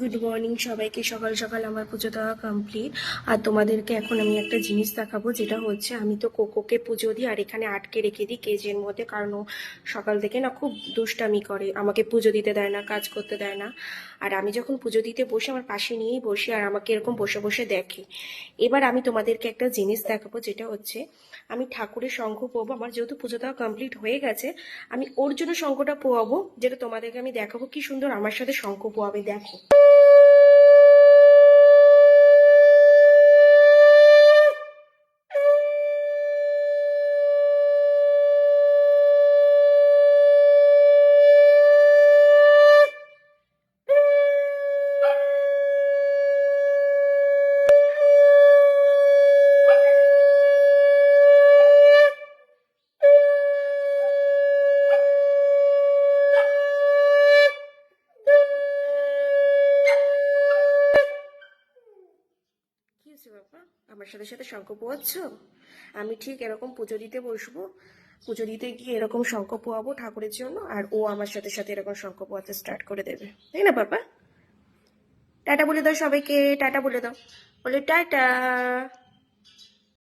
Good morning সবাইকে। সকাল সকাল আমার পুজো দেওয়া কমপ্লিট আর তোমাদেরকে এখন আমি একটা জিনিস দেখাবো, যেটা হচ্ছে আমি তো কোকোকে পুজো দিই আর এখানে আটকে রেখে দিই কেজের মধ্যে, কারণ ও সকাল থেকে না খুব দুষ্টামি করে। আমাকে পুজো দিতে দেয় না, কাজ করতে দেয় না। আর আমি যখন পুজো দিতে বসে, আমার পাশে নিয়েই বসি আর আমাকে এরকম বসে বসে দেখে। এবার আমি তোমাদেরকে একটা জিনিস দেখাবো, যেটা হচ্ছে আমি ঠাকুরের শঙ্খ পোয়াবো আমার যেহেতু পুজো দেওয়া কমপ্লিট হয়ে গেছে, আমি ওর জন্য শঙ্খটা পোয়াবো যেটা তোমাদেরকে আমি দেখাবো। কি সুন্দর আমার সাথে শঙ্খ পোয়াবে দেখো। হয়েছে বাবা? আমার সাথে সাথে শঙ্খ পোয়াচ্ছ? আমি ঠিক এরকম পুজো দিতে বসবো। পুজো দিতে গিয়ে এরকম শঙ্খ পোয়াবো ঠাকুরের জন্য, আর ও আমার সাথে সাথে এরকম শঙ্খ পোয়াতে স্টার্ট করে দেবে। তাই না বাবা টাটা বলে দাও সবাইকে, টাটা বলে দাও। বলে, টাটা।